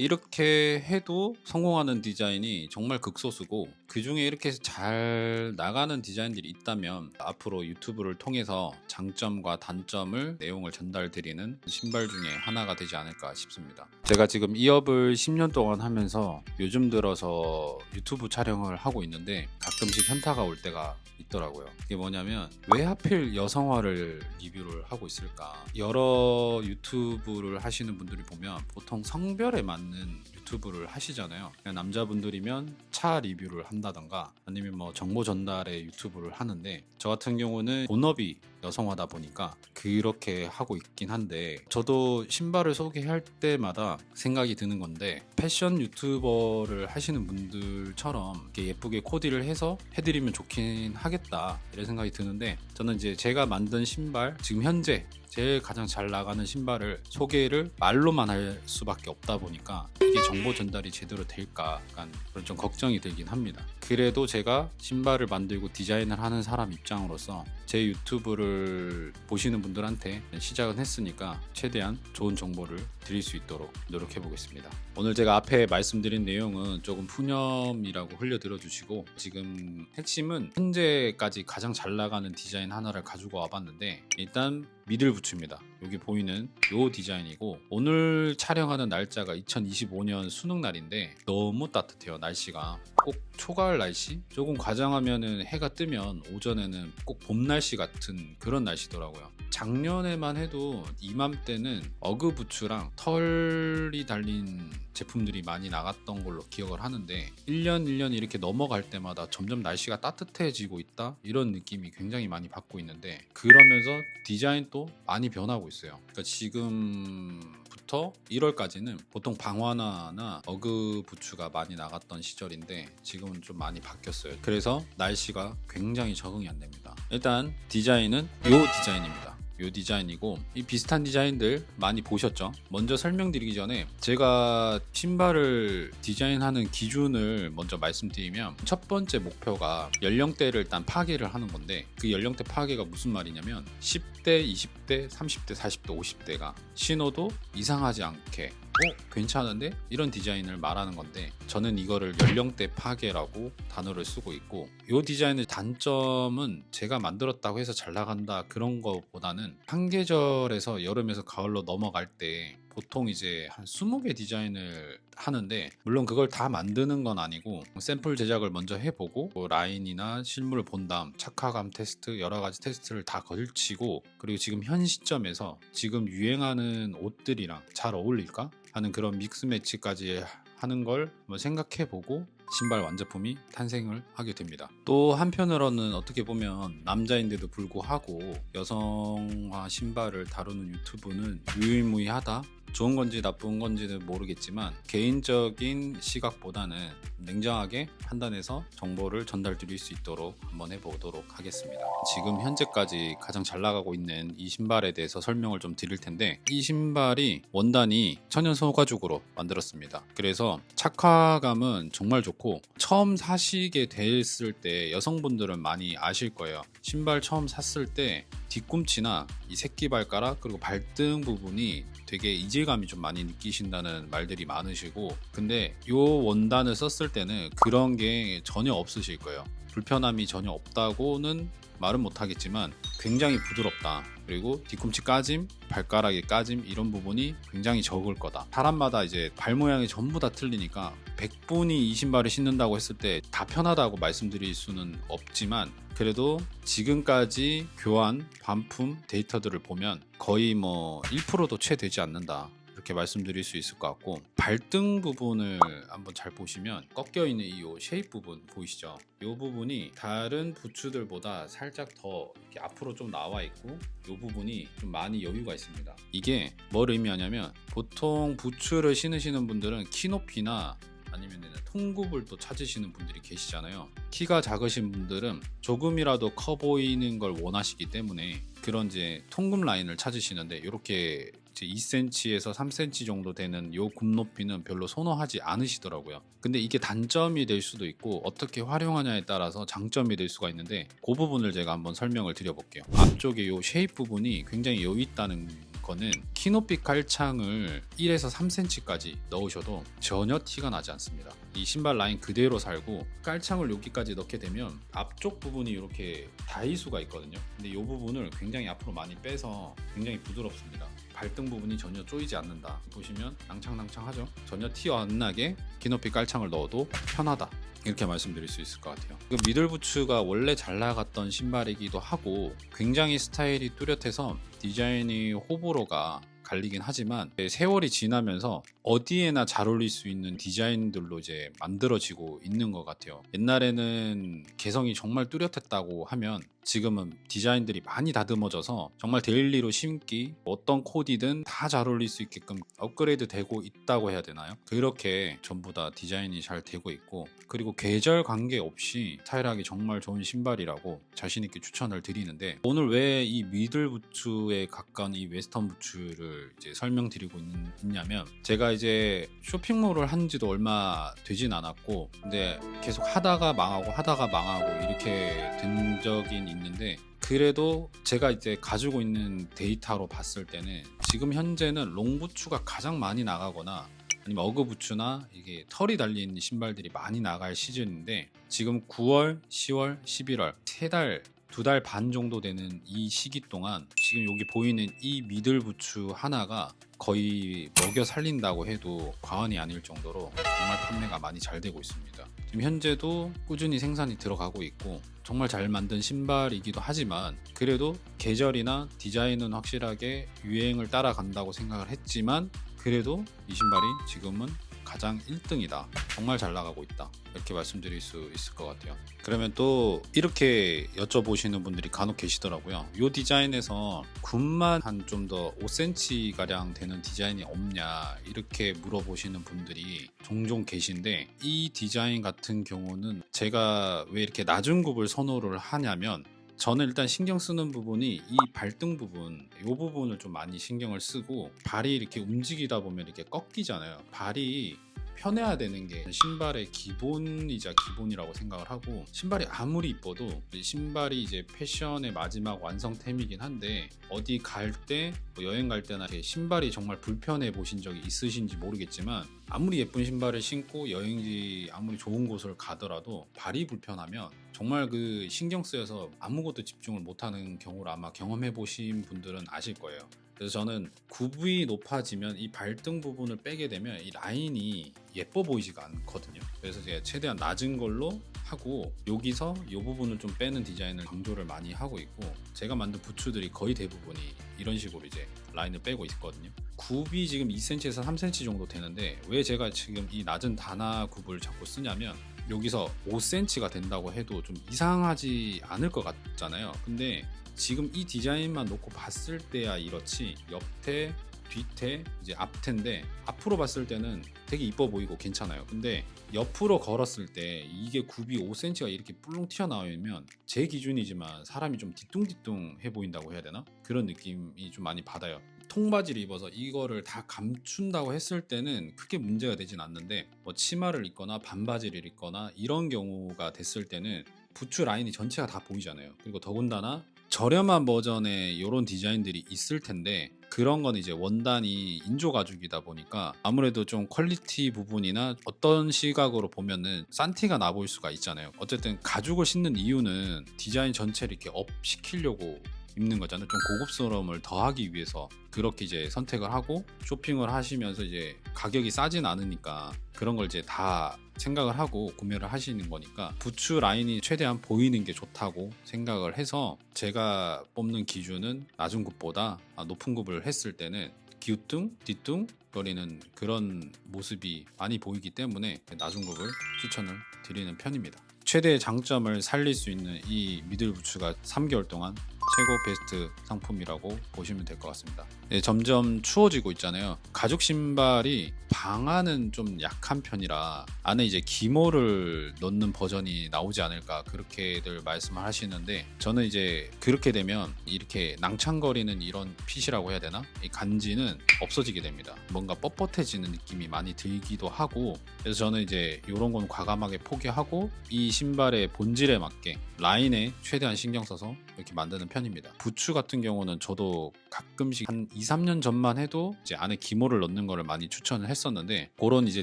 이렇게 해도 성공하는 디자인이 정말 극소수고 그 중에 이렇게 잘 나가는 디자인들이 있다면 앞으로 유튜브를 통해서 장점과 단점을 내용을 전달 드리는 신발 중에 하나가 되지 않을까 싶습니다. 제가 지금 이 업을 10년 동안 하면서 요즘 들어서 유튜브 촬영을 하고 있는데 가끔씩 현타가 올 때가 있더라고요. 그게 뭐냐면 왜 하필 여성화를 리뷰를 하고 있을까? 여러 유튜브를 하시는 분들이 보면 보통 성별에 맞는 and then 유튜브를 하시잖아요. 남자분들이면 차 리뷰를 한다던가 아니면 뭐 정보 전달의 유튜브를 하는데 저 같은 경우는 본업이 여성화다 보니까 그렇게 하고 있긴 한데 저도 신발을 소개할 때마다 생각이 드는 건데 패션 유튜버를 하시는 분들처럼 예쁘게 코디를 해서 해드리면 좋긴 하겠다 이런 생각이 드는데 저는 이제 제가 만든 신발 지금 현재 제일 가장 잘 나가는 신발을 소개를 말로만 할 수밖에 없다 보니까 이게 정보 전달이 제대로 될까 약간 그런 좀 걱정이 들긴 합니다. 그래도 제가 신발을 만들고 디자인을 하는 사람 입장으로서 제 유튜브를 보시는 분들한테 시작은 했으니까 최대한 좋은 정보를 드릴 수 있도록 노력해 보겠습니다. 오늘 제가 앞에 말씀드린 내용은 조금 푸념이라고 흘려 들어 주시고 지금 핵심은 현재까지 가장 잘 나가는 디자인 하나를 가지고 와봤는데 일단 미들 부츠입니다. 여기 보이는 요 디자인이고 오늘 촬영하는 날짜가 2025년 수능 날인데 너무 따뜻해요 날씨가 꼭 초가을 날씨 조금 과장하면은 해가 뜨면 오전에는 꼭 봄 날씨 같은 그런 날씨더라고요. 작년에만 해도 이맘때는 어그 부츠랑 털이 달린 제품들이 많이 나갔던 걸로 기억을 하는데 1년 1년 이렇게 넘어갈 때마다 점점 날씨가 따뜻해지고 있다 이런 느낌이 굉장히 많이 받고 있는데 그러면서 디자인도 많이 변하고 있어요. 그러니까 지금부터 1월까지는 보통 방화나나 어그 부츠가 많이 나갔던 시절인데 지금은 좀 많이 바뀌었어요. 그래서 날씨가 굉장히 적응이 안 됩니다. 일단 디자인은 요 디자인입니다. 요 디자인이고 이 비슷한 디자인들 많이 보셨죠? 먼저 설명드리기 전에 제가 신발을 디자인하는 기준을 먼저 말씀드리면 첫 번째 목표가 연령대를 일단 파괴를 하는 건데 그 연령대 파괴가 무슨 말이냐면 10대, 20대, 30대, 40대, 50대가 신어도 이상하지 않게 어 괜찮은데? 이런 디자인을 말하는 건데 저는 이거를 연령대 파괴라고 단어를 쓰고 있고 이 디자인의 단점은 제가 만들었다고 해서 잘 나간다 그런 거보다는 한 계절에서 여름에서 가을로 넘어갈 때 보통 이제 한 20개 디자인을 하는데 물론 그걸 다 만드는 건 아니고 샘플 제작을 먼저 해보고 뭐 라인이나 실물을 본 다음 착화감 테스트 여러 가지 테스트를 다 걸치고 그리고 지금 현 시점에서 지금 유행하는 옷들이랑 잘 어울릴까 하는 그런 믹스 매치까지 하는 걸 생각해보고 신발 완제품이 탄생을 하게 됩니다. 또 한편으로는 어떻게 보면 남자인데도 불구하고 여성화 신발을 다루는 유튜브는 유일무이하다. 좋은 건지 나쁜 건지는 모르겠지만 개인적인 시각보다는 냉정하게 판단해서 정보를 전달 드릴 수 있도록 한번 해보도록 하겠습니다. 지금 현재까지 가장 잘 나가고 있는 이 신발에 대해서 설명을 좀 드릴 텐데 이 신발이 원단이 천연 소가죽으로 만들었습니다. 그래서 착화감은 정말 좋고 처음 사시게 됐을 때 여성분들은 많이 아실 거예요. 신발 처음 샀을 때 뒤꿈치나 이 새끼 발가락 그리고 발등 부분이 되게 이질감이 좀 많이 느끼신다는 말들이 많으시고 근데 이 원단을 썼을 때는 그런 게 전혀 없으실 거예요. 불편함이 전혀 없다고는 말은 못하겠지만 굉장히 부드럽다. 그리고 뒤꿈치 까짐 발가락의 까짐 이런 부분이 굉장히 적을 거다. 사람마다 이제 발 모양이 전부 다 틀리니까 100분이 이 신발을 신는다고 했을 때 다 편하다고 말씀드릴 수는 없지만 그래도 지금까지 교환 반품 데이터들을 보면 거의 뭐 1%도 채 되지 않는다 이렇게 말씀드릴 수 있을 것 같고 발등 부분을 한번 잘 보시면 꺾여 있는 이요 쉐입 부분 보이시죠? 이 부분이 다른 부츠들보다 살짝 더 이렇게 앞으로 좀 나와 있고 이 부분이 좀 많이 여유가 있습니다. 이게 뭘 의미하냐면 보통 부츠를 신으시는 분들은 키 높이나 아니면 통굽을 또 찾으시는 분들이 계시잖아요. 키가 작으신 분들은 조금이라도 커 보이는 걸 원하시기 때문에 그런 이제 통굽 라인을 찾으시는데 이렇게 2cm에서 3cm 정도 되는 요 굽 높이는 별로 선호하지 않으시더라고요. 근데 이게 단점이 될 수도 있고 어떻게 활용하냐에 따라서 장점이 될 수가 있는데 그 부분을 제가 한번 설명을 드려볼게요. 앞쪽에 요 쉐입 부분이 굉장히 여유 있다는 거는 키높이 깔창을 1에서 3cm까지 넣으셔도 전혀 티가 나지 않습니다. 이 신발 라인 그대로 살고 깔창을 여기까지 넣게 되면 앞쪽 부분이 이렇게 다이수가 있거든요. 근데 이 부분을 굉장히 앞으로 많이 빼서 굉장히 부드럽습니다. 발등 부분이 전혀 쪼이지 않는다. 보시면 낭창낭창하죠. 전혀 티 안 나게 키높이 깔창을 넣어도 편하다. 이렇게 말씀드릴 수 있을 것 같아요. 그 미들부츠가 원래 잘 나갔던 신발이기도 하고 굉장히 스타일이 뚜렷해서 디자인이 호불호가 갈리긴 하지만 세월이 지나면서 어디에나 잘 어울릴 수 있는 디자인들로 이제 만들어지고 있는 것 같아요. 옛날에는 개성이 정말 뚜렷했다고 하면 지금은 디자인들이 많이 다듬어져서 정말 데일리로 신기 어떤 코디든 다 잘 어울릴 수 있게끔 업그레이드 되고 있다고 해야 되나요? 그렇게 전부 다 디자인이 잘 되고 있고 그리고 계절 관계 없이 스타일하기 정말 좋은 신발이라고 자신 있게 추천을 드리는데 오늘 왜 이 미들 부츠에 가까운 이 웨스턴 부츠를 이제 설명드리고 있냐면 제가 이제 쇼핑몰을 한 지도 얼마 되진 않았고 근데 계속 하다가 망하고 하다가 망하고 이렇게 된 적이 있는데 그래도 제가 이제 가지고 있는 데이터로 봤을 때는 지금 현재는 롱부츠가 가장 많이 나가거나 아니면 어그부츠나 이게 털이 달린 신발들이 많이 나갈 시즌인데 지금 9월, 10월, 11월 세 달, 두 달 반 정도 되는 이 시기 동안 지금 여기 보이는 이 미들 부츠 하나가 거의 먹여 살린다고 해도 과언이 아닐 정도로 정말 판매가 많이 잘 되고 있습니다. 지금 현재도 꾸준히 생산이 들어가고 있고 정말 잘 만든 신발이기도 하지만 그래도 계절이나 디자인은 확실하게 유행을 따라간다고 생각을 했지만 그래도 이 신발이 지금은 가장 1등이다. 정말 잘 나가고 있다. 이렇게 말씀드릴 수 있을 것 같아요. 그러면 또 이렇게 여쭤보시는 분들이 간혹 계시더라고요. 이 디자인에서 굽만 한 좀 더 5cm 가량 되는 디자인이 없냐 이렇게 물어보시는 분들이 종종 계신데 이 디자인 같은 경우는 제가 왜 이렇게 낮은 굽을 선호를 하냐면 저는 일단 신경 쓰는 부분이 이 발등 부분, 이 부분을 좀 많이 신경을 쓰고 발이 이렇게 움직이다 보면 이렇게 꺾이잖아요. 발이 편해야 되는 게 신발의 기본이자 기본이라고 생각을 하고 신발이 아무리 이뻐도 신발이 이제 패션의 마지막 완성템이긴 한데 어디 갈 때 여행 갈 때나 신발이 정말 불편해 보신 적이 있으신지 모르겠지만 아무리 예쁜 신발을 신고 여행지 아무리 좋은 곳을 가더라도 발이 불편하면 정말 그 신경 쓰여서 아무것도 집중을 못하는 경우를 아마 경험해 보신 분들은 아실 거예요. 그래서 저는 굽이 높아지면 이 발등 부분을 빼게 되면 이 라인이 예뻐 보이지가 않거든요. 그래서 제가 최대한 낮은 걸로 하고 여기서 이 부분을 좀 빼는 디자인을 강조를 많이 하고 있고 제가 만든 부츠들이 거의 대부분이 이런 식으로 이제 라인을 빼고 있거든요. 굽이 지금 2cm에서 3cm 정도 되는데 왜 제가 지금 이 낮은 단화 굽을 자꾸 쓰냐면 여기서 5cm가 된다고 해도 좀 이상하지 않을 것 같잖아요. 근데 지금 이 디자인만 놓고 봤을 때야 이렇지 옆태 뒤태 이제 앞태인데 앞으로 봤을 때는 되게 이뻐 보이고 괜찮아요. 근데 옆으로 걸었을 때 이게 굽이 5cm가 이렇게 뿔렁 튀어나오면 제 기준이지만 사람이 좀 뒤뚱뒤뚱해 보인다고 해야 되나? 그런 느낌이 좀 많이 받아요. 통바지를 입어서 이거를 다 감춘다고 했을 때는 크게 문제가 되진 않는데 뭐 치마를 입거나 반바지를 입거나 이런 경우가 됐을 때는 부츠 라인이 전체가 다 보이잖아요. 그리고 더군다나 저렴한 버전의 이런 디자인들이 있을 텐데 그런 건 이제 원단이 인조 가죽이다 보니까 아무래도 좀 퀄리티 부분이나 어떤 시각으로 보면은 싼 티가 나 보일 수가 있잖아요. 어쨌든 가죽을 신는 이유는 디자인 전체를 이렇게 업 시키려고 입는 거잖아요. 좀 고급스러움을 더하기 위해서 그렇게 이제 선택을 하고 쇼핑을 하시면서 이제 가격이 싸진 않으니까 그런 걸 이제 다 생각을 하고 구매를 하시는 거니까 부츠 라인이 최대한 보이는 게 좋다고 생각을 해서 제가 뽑는 기준은 낮은 굽보다 높은 굽을 했을 때는 기우뚱, 뒤뚱 거리는 그런 모습이 많이 보이기 때문에 낮은 굽을 추천을 드리는 편입니다. 최대의 장점을 살릴 수 있는 이 미들 부츠가 3개월 동안 최고 베스트 상품이라고 보시면 될 것 같습니다. 네, 점점 추워지고 있잖아요. 가죽 신발이 방안은 좀 약한 편이라 안에 이제 기모를 넣는 버전이 나오지 않을까 그렇게들 말씀을 하시는데 저는 이제 그렇게 되면 이렇게 낭창거리는 이런 핏이라고 해야 되나? 이 간지는 없어지게 됩니다. 뭔가 뻣뻣해지는 느낌이 많이 들기도 하고 그래서 저는 이제 이런 건 과감하게 포기하고 이 신발의 본질에 맞게 라인에 최대한 신경 써서 이렇게 만드는 편. 편입니다. 부츠 같은 경우는 저도 가끔씩 한 2, 3년 전만 해도 이제 안에 기모를 넣는 거를 많이 추천을 했었는데 그런 이제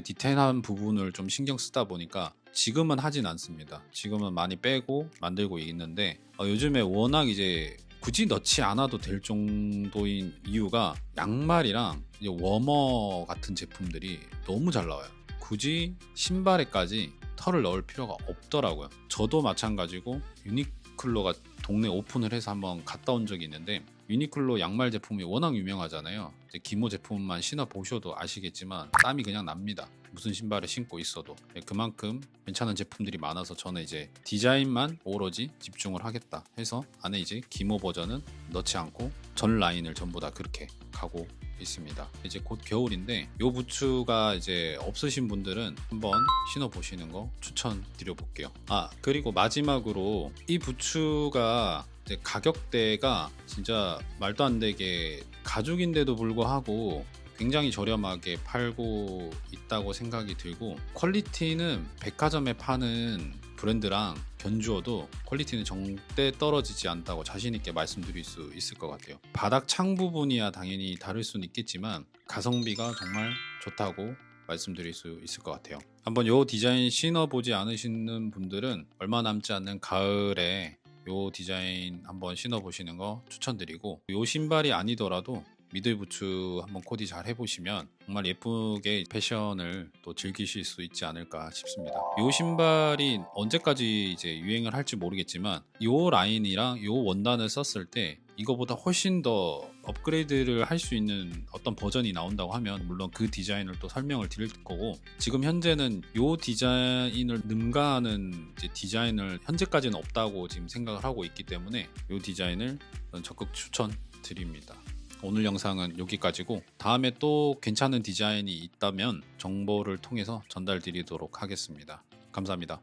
디테일한 부분을 좀 신경 쓰다 보니까 지금은 하진 않습니다. 지금은 많이 빼고 만들고 있는데 어, 요즘에 워낙 이제 굳이 넣지 않아도 될 정도인 이유가 양말이랑 워머 같은 제품들이 너무 잘 나와요. 굳이 신발에까지 털을 넣을 필요가 없더라고요. 저도 마찬가지고 유니클로가 동네 오픈을 해서 한번 갔다 온 적이 있는데 유니클로 양말 제품이 워낙 유명하잖아요. 기모 제품만 신어 보셔도 아시겠지만 땀이 그냥 납니다. 무슨 신발을 신고 있어도 네, 그만큼 괜찮은 제품들이 많아서 저는 이제 디자인만 오로지 집중을 하겠다 해서 안에 이제 기모 버전은 넣지 않고 전 라인을 전부 다 그렇게 가고 있습니다. 이제 곧 겨울인데 요 부츠가 이제 없으신 분들은 한번 신어 보시는 거 추천드려 볼게요. 아 그리고 마지막으로 이 부츠가 가격대가 진짜 말도 안 되게 가죽인데도 불구하고 굉장히 저렴하게 팔고 있다고 생각이 들고 퀄리티는 백화점에 파는 브랜드랑 견주어도 퀄리티는 정대 떨어지지 않다고 자신 있게 말씀드릴 수 있을 것 같아요. 바닥 창 부분이야 당연히 다를 수는 있겠지만 가성비가 정말 좋다고 말씀드릴 수 있을 것 같아요. 한번 요 디자인 신어보지 않으시는 분들은 얼마 남지 않는 가을에 요 디자인 한번 신어보시는 거 추천드리고 요 신발이 아니더라도 미들 부츠 한번 코디 잘 해보시면 정말 예쁘게 패션을 또 즐기실 수 있지 않을까 싶습니다. 이 신발이 언제까지 이제 유행을 할지 모르겠지만 이 라인이랑 이 원단을 썼을 때 이거보다 훨씬 더 업그레이드를 할 수 있는 어떤 버전이 나온다고 하면 물론 그 디자인을 또 설명을 드릴 거고 지금 현재는 이 디자인을 능가하는 디자인을 현재까지는 없다고 지금 생각을 하고 있기 때문에 이 디자인을 적극 추천드립니다. 오늘 영상은 여기까지고 다음에 또 괜찮은 디자인이 있다면 정보를 통해서 전달 드리도록 하겠습니다. 감사합니다.